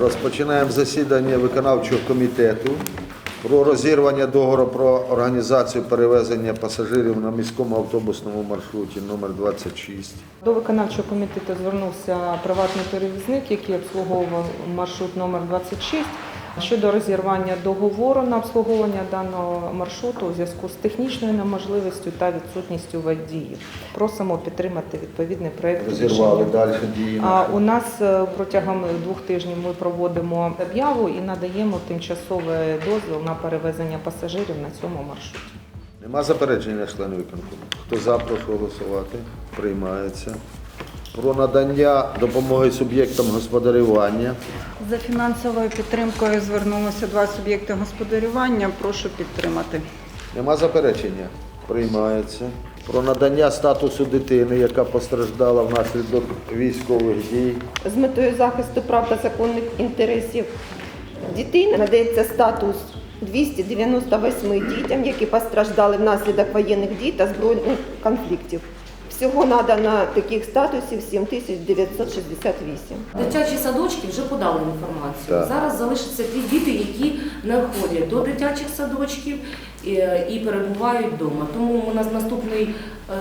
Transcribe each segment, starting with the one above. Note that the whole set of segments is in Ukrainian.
Розпочинаємо засідання виконавчого комітету про розірвання договору про організацію перевезення пасажирів на міському автобусному маршруті номер 26. До виконавчого комітету звернувся приватний перевізник, який обслуговував маршрут номер 26 щодо розірвання договору на обслуговування даного маршруту у зв'язку з технічною неможливістю та відсутністю водіїв. Просимо підтримати відповідний проект. Розірвали далі дії. А у нас е, протягом двох тижнів ми проводимо об'яву і надаємо тимчасовий дозвіл на перевезення пасажирів на цьому маршруті. Нема заперечення членів виконкому. Хто за, прошу голосувати. Приймається. Про надання допомоги суб'єктам господарювання. За фінансовою підтримкою звернулося два суб'єкти господарювання. Прошу підтримати. Нема заперечення? Приймається. Про надання статусу дитини, яка постраждала внаслідок військових дій. З метою захисту прав та законних інтересів дітей надається статус 298 дітям, які постраждали внаслідок воєнних дій та збройних конфліктів. Всього надано таких статусів 7968. Дитячі садочки вже подали інформацію. Так. Зараз залишаться ті діти, які не входять до дитячих садочків і, і перебувають вдома. Тому ми на наступний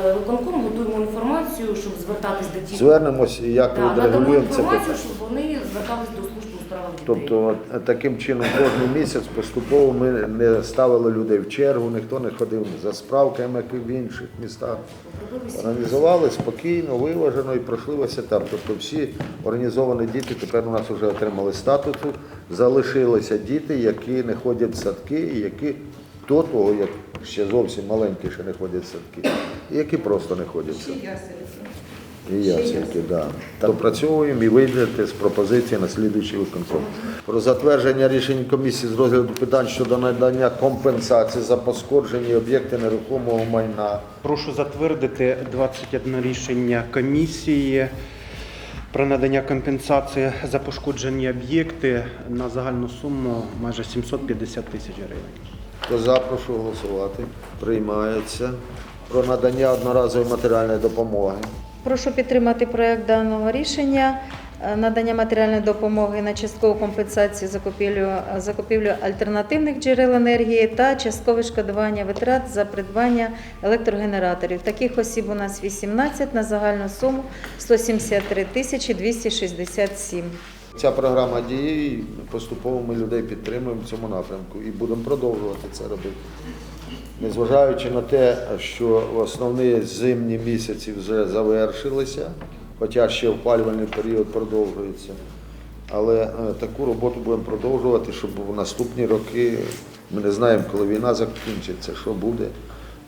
е, виконком готуємо інформацію, щоб звертатись до тих, Звернемось, як Да, надамо це інформацію, щоб вони звертались до служби справах дітей. Тобто таким чином кожен місяць поступово ми не ставили людей в чергу, ніхто не ходив за справками, як і в інших містах. Організували спокійно, виважено і пройшли весь етап. Тобто всі організовані діти тепер у нас вже отримали статусу. Залишилися діти, які не ходять в садки, і які до того, як ще зовсім маленькі, ще не ходять в садки, і які просто не ходять в садки. І ясенки, да. Допрацьовуємо і вийдете з пропозиції на слідуючий виконком. Про затвердження рішень комісії з розгляду питань щодо надання компенсації за пошкоджені об'єкти нерухомого майна. Прошу затвердити 21 рішення комісії про надання компенсації за пошкоджені об'єкти на загальну суму майже 750 тисяч гривень. Хто за, прошу голосувати. Приймається. Про надання одноразової матеріальної допомоги. Прошу підтримати проект даного рішення. е, Надання матеріальної допомоги на часткову компенсацію закупівлю, закупівлю альтернативних джерел енергії та часткове шкодування витрат за придбання електрогенераторів. Таких осіб у нас 18 на загальну суму 173 тисячі 267. Ця програма діє і поступово ми людей підтримуємо в цьому напрямку і будемо продовжувати це робити. Незважаючи на те, що основні зимні місяці вже завершилися, хоча ще опалювальний період продовжується. Але е, таку роботу будемо продовжувати, щоб в наступні роки ми не знаємо, коли війна закінчиться, що буде.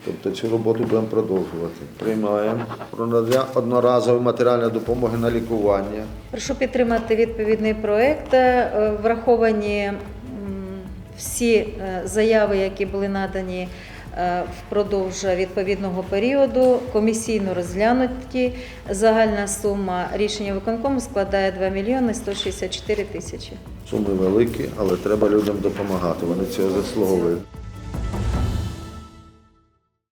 Тобто цю роботу будемо продовжувати. Приймаємо про надання одноразової матеріальної допомоги на лікування. Прошу підтримати відповідний проект. Е, Враховані всі е, заяви, які були надані впродовж відповідного періоду, комісійно розглянуті. Загальна сума рішення виконкому складає 2 мільйони 164 тисячі. Суми великі, але треба людям допомагати. Вони цього заслуговують.